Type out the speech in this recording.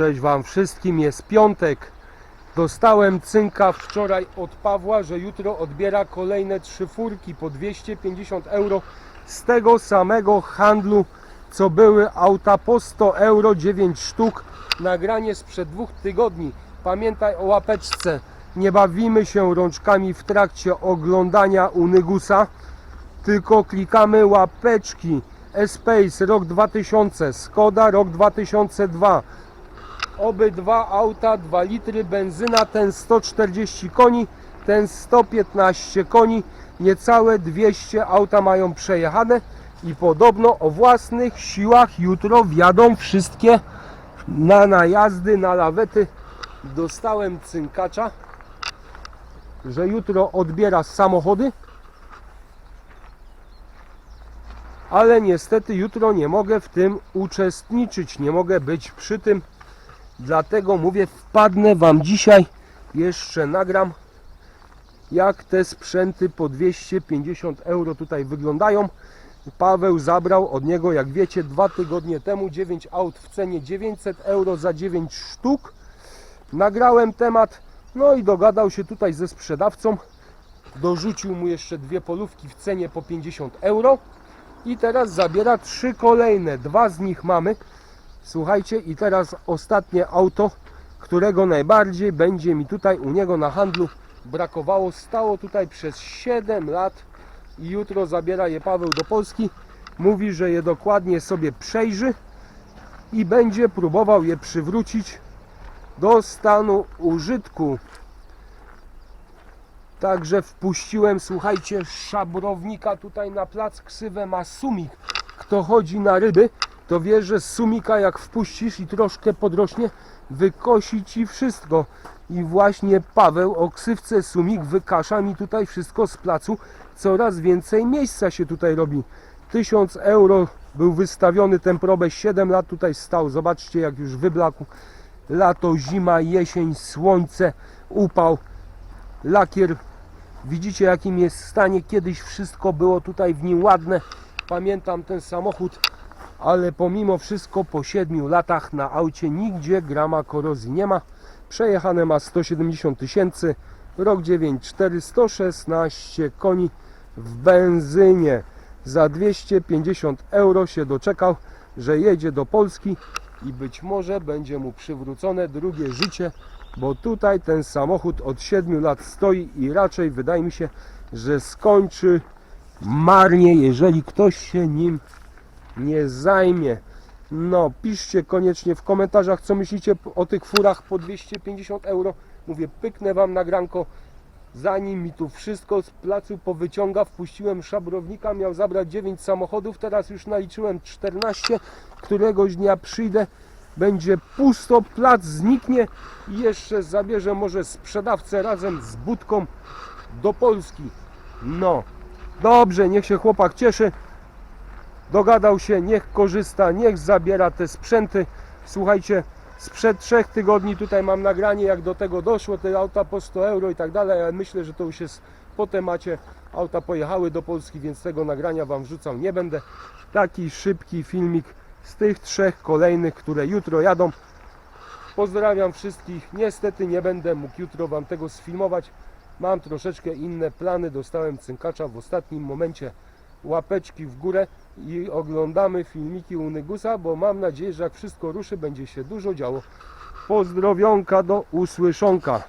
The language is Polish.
Cześć Wam wszystkim, jest piątek. Dostałem cynka wczoraj od Pawła, że jutro odbiera kolejne trzy furki po 250 euro z tego samego handlu, co były auta po 100 euro, 9 sztuk. Nagranie sprzed dwóch tygodni. Pamiętaj o łapeczce. Nie bawimy się rączkami w trakcie oglądania Unygusa, tylko klikamy łapeczki. Espace rok 2000, Skoda rok 2002. Obydwa auta 2 litry benzyna, ten 140 koni, ten 115 koni, niecałe 200 auta mają przejechane i podobno o własnych siłach jutro wjadą wszystkie na najazdy, na lawety. Dostałem cynkacza, że jutro odbiera samochody, ale niestety jutro nie mogę w tym uczestniczyć, nie mogę być przy tym. Dlatego mówię, wpadnę Wam dzisiaj, jeszcze nagram, jak te sprzęty po 250 euro tutaj wyglądają. Paweł zabrał od niego, jak wiecie, dwa tygodnie temu 9 aut w cenie 900 euro za 9 sztuk. Nagrałem temat, no i dogadał się tutaj ze sprzedawcą. Dorzucił mu jeszcze dwie polówki w cenie po 50 euro. I teraz zabiera trzy kolejne. Dwa z nich mamy. Słuchajcie, i teraz ostatnie auto, którego najbardziej będzie mi tutaj u niego na handlu brakowało. Stało tutaj przez 7 lat i jutro zabiera je Paweł do Polski. Mówi, że je dokładnie sobie przejrzy i będzie próbował je przywrócić do stanu użytku. Także wpuściłem, słuchajcie, szabrownika tutaj na plac. Ksywę ma sumik. Kto chodzi na ryby, to wie, że sumika jak wpuścisz i troszkę podrośnie, wykosi ci wszystko. I właśnie Paweł o ksywce sumik wykasza mi tutaj wszystko z placu. Coraz więcej miejsca się tutaj robi. 1000 euro był wystawiony ten probę, 7 lat tutaj stał. Zobaczcie jak już wyblakł. Lato, zima, jesień, słońce, upał, lakier. Widzicie jakim jest stanie. Kiedyś wszystko było tutaj w nim ładne. Pamiętam ten samochód ale pomimo wszystko po 7 latach na aucie nigdzie grama korozji nie ma. Przejechane ma 170 tysięcy, rok 9.4, 116 koni w benzynie. Za 250 euro się doczekał, że jedzie do Polski i być może będzie mu przywrócone drugie życie, bo tutaj ten samochód od 7 lat stoi i raczej wydaje mi się, że skończy marnie, jeżeli ktoś się nim nie zajmie. No, piszcie koniecznie w komentarzach, co myślicie o tych furach po 250 euro. Mówię, pyknę Wam nagranko, zanim mi tu wszystko z placu powyciąga. Wpuściłem szabrownika, miał zabrać 9 samochodów, teraz już naliczyłem 14. Któregoś dnia przyjdę, będzie pusto, plac zniknie i jeszcze zabierze może sprzedawcę razem z budką do Polski. No, dobrze, niech się chłopak cieszy dogadał się, niech korzysta, niech zabiera te sprzęty. Słuchajcie, sprzed trzech tygodni tutaj mam nagranie, jak do tego doszło, te auta po 100 euro i tak dalej, ale myślę, że to już jest po temacie. Auta pojechały do Polski, więc tego nagrania Wam wrzucał nie będę. Taki szybki filmik z tych trzech kolejnych, które jutro jadą. Pozdrawiam wszystkich. Niestety nie będę mógł jutro Wam tego sfilmować. Mam troszeczkę inne plany. Dostałem cynkacza w ostatnim momencie łapeczki w górę i oglądamy filmiki Unygusa, bo mam nadzieję, że jak wszystko ruszy, będzie się dużo działo. Pozdrowionka do usłyszonka.